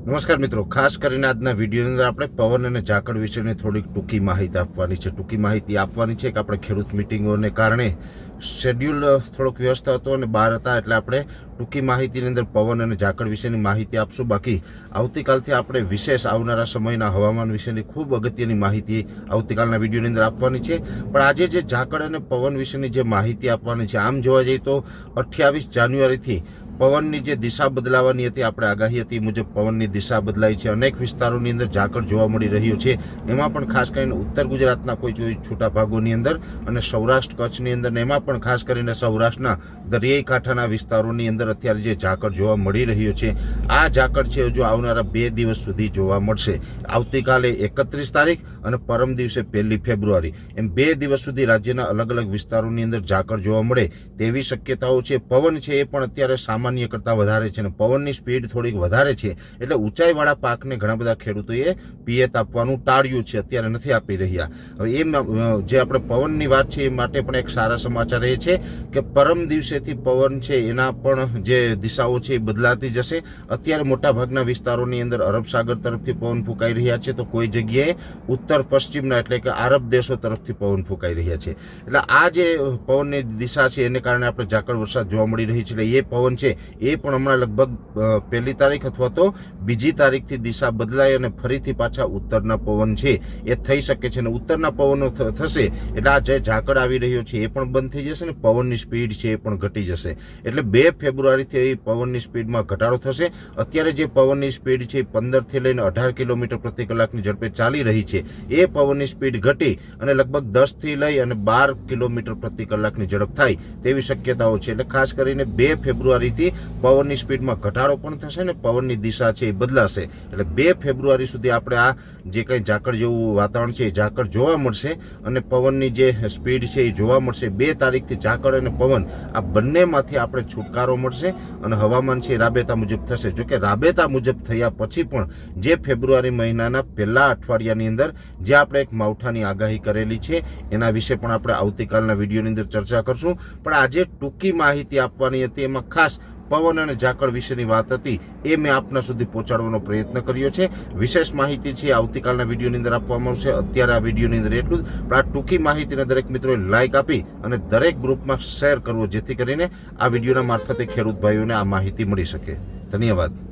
નમસ્કાર મિત્રો, ખાસ કરીને આજના વિડીયોની અંદર આપણે પવન અને ઝાકળ વિશેની થોડીક ટૂંકી માહિતી આપવાની છે. ટૂંકી માહિતી આપવાની છે કે આપણે ખેડૂત મિટિંગોને કારણે શેડ્યુલ થોડોક વ્યસ્ત હતો અને બહાર હતા એટલે આપણે ટૂંકી માહિતીની અંદર પવન અને ઝાકળ વિશેની માહિતી આપશું. બાકી આવતીકાલથી આપણે વિશેષ આવનારા સમયના હવામાન વિશેની ખૂબ અગત્યની માહિતી આવતીકાલના વિડીયોની અંદર આપવાની છે. પણ આજે જે ઝાકળ અને પવન વિશેની જે માહિતી આપવાની છે, આમ જોવા જઈએ તો અઠ્યાવીસ જાન્યુઆરીથી પવનની જે દિશા બદલાવાની હતી, આપણે આગાહી હતી મુજબ પવનની દિશા બદલાઈ છે. અનેક વિસ્તારોની અંદર ઝાકળ જોવા મળી રહ્યું છે. એમાં પણ ખાસ કરીને ઉત્તર ગુજરાતના કોઈ છૂટા ભાગોની અંદર અને સૌરાષ્ટ્ર કચ્છની અંદર એમાં પણ ખાસ કરીને સૌરાષ્ટ્રના દરિયાઈ કાંઠાના વિસ્તારોની અંદર અત્યારે જે ઝાકળ જોવા મળી રહ્યું છે. આ ઝાકળ છે હજુ આવનારા બે દિવસ સુધી જોવા મળશે. આવતીકાલે એકત્રીસ તારીખ અને પરમ દિવસે પહેલી ફેબ્રુઆરી. એમ બે દિવસ સુધી રાજ્યના અલગ અલગ વિસ્તારોની અંદર ઝાકળ જોવા મળે તેવી શક્યતાઓ છે. પવન છે એ પણ અત્યારે સામાન્ય કરતાં વધારે છે અને પવનની સ્પીડ થોડીક વધારે છે. એટલે ઊંચાઈવાળા પાકને ઘણા બધા ખેડૂતોએ પિયત આપવાનું ટાળ્યું છે, અત્યારે નથી આપી રહ્યા. હવે એ જે આપણે પવનની વાત છે, એ માટે પણ એક સારા સમાચાર એ છે કે પરમ દિવસેથી પવન છે, એના પણ જે દિશાઓ છે, એ બદલાતી જશે. અત્યારે મોટાભાગના વિસ્તારોની અંદર અરબ સાગર તરફથી પવન ફૂંકાઈ રહ્યા છે, તો કોઈ જગ્યાએ ઉત્તર, પશ્ચિમના એટલે કે આરબ દેશો તરફથી પવન ફૂંકાઈ રહ્યા છે. એટલે આ જે પવનની દિશા છે, એને કારણે આપણે ઝાકળ વરસાદ જોવા મળી રહી છે, એટલે એ પવન છે એ પણ હમણાં લગભગ પહેલી તારીખ અથવા તો બીજી તારીખથી દિશા બદલાય અને ફરીથી પાછા ઉત્તરના પવન છે. એ થઈ શકે છે અને ઉત્તરના પવનો થશે એટલે આ જે ઝાકળ આવી રહ્યો છે એ પણ બંધ થઈ જશે ને પવનની સ્પીડ છે એ પણ ઘટી જશે. એટલે બે ફેબ્રુઆરીથી પવનની સ્પીડમાં ઘટાડો થશે. અત્યારે જે પવનની સ્પીડ છે પંદરથી લઈને અઢાર કિલોમીટર પ્રતિ કલાકની ઝડપે ચાલી રહી છે. એ પવનની સ્પીડ ઘટી અને લગભગ દસથી લઈ અને બાર કિલોમીટર પ્રતિ કલાકની ઝડપ થાય તેવી શક્યતાઓ છે. એટલે ખાસ કરીને બે ફેબ્રુઆરીથી પવનની સ્પીડમાં ઘટાડો પણ થશે ને પવનની દિશા છે એ બદલાશે. એટલે બે ફેબ્રુઆરી સુધી આપણે આ જે કંઈ ઝાકળ જેવું વાતાવરણ છે એ ઝાકળ જોવા મળશે અને પવનની જે સ્પીડ છે એ જોવા મળશે. બે તારીખથી ઝાકળ અને પવન આ બંનેમાંથી આપણે છુટકારો મળશે અને હવામાન છે એ રાબેતા મુજબ થશે. જોકે રાબેતા મુજબ થયા પછી પણ જે ફેબ્રુઆરી મહિનાના પહેલા અઠવાડિયાની અંદર જે આપણે એક માવઠાની આગાહી કરેલી છે, એના વિશે પણ આપણે આવતીકાલના વિડીયોની અંદર ચર્ચા કરશું. પણ આજે ટૂંકી માહિતી આપવાની હતી. એમાં ખાસ પવન અને ઝાકળ વિશેની વાત હતી એ મેં આપના સુધી પહોંચાડવાનો પ્રયત્ન કર્યો છે. વિશેષ માહિતી છે, આવતીકાલના વિડીયોની અંદર આપવામાં આવશે. અત્યારે આ વિડીયોની અંદર એટલું જ. પણ આ ટૂંકી માહિતીને દરેક મિત્રોએ લાઇક આપી અને દરેક ગ્રુપમાં શેર કરવો જેથી કરીને આ વિડીયોના મારફતે ખેડૂત ભાઈઓને આ માહિતી મળી શકે. ધન્યવાદ.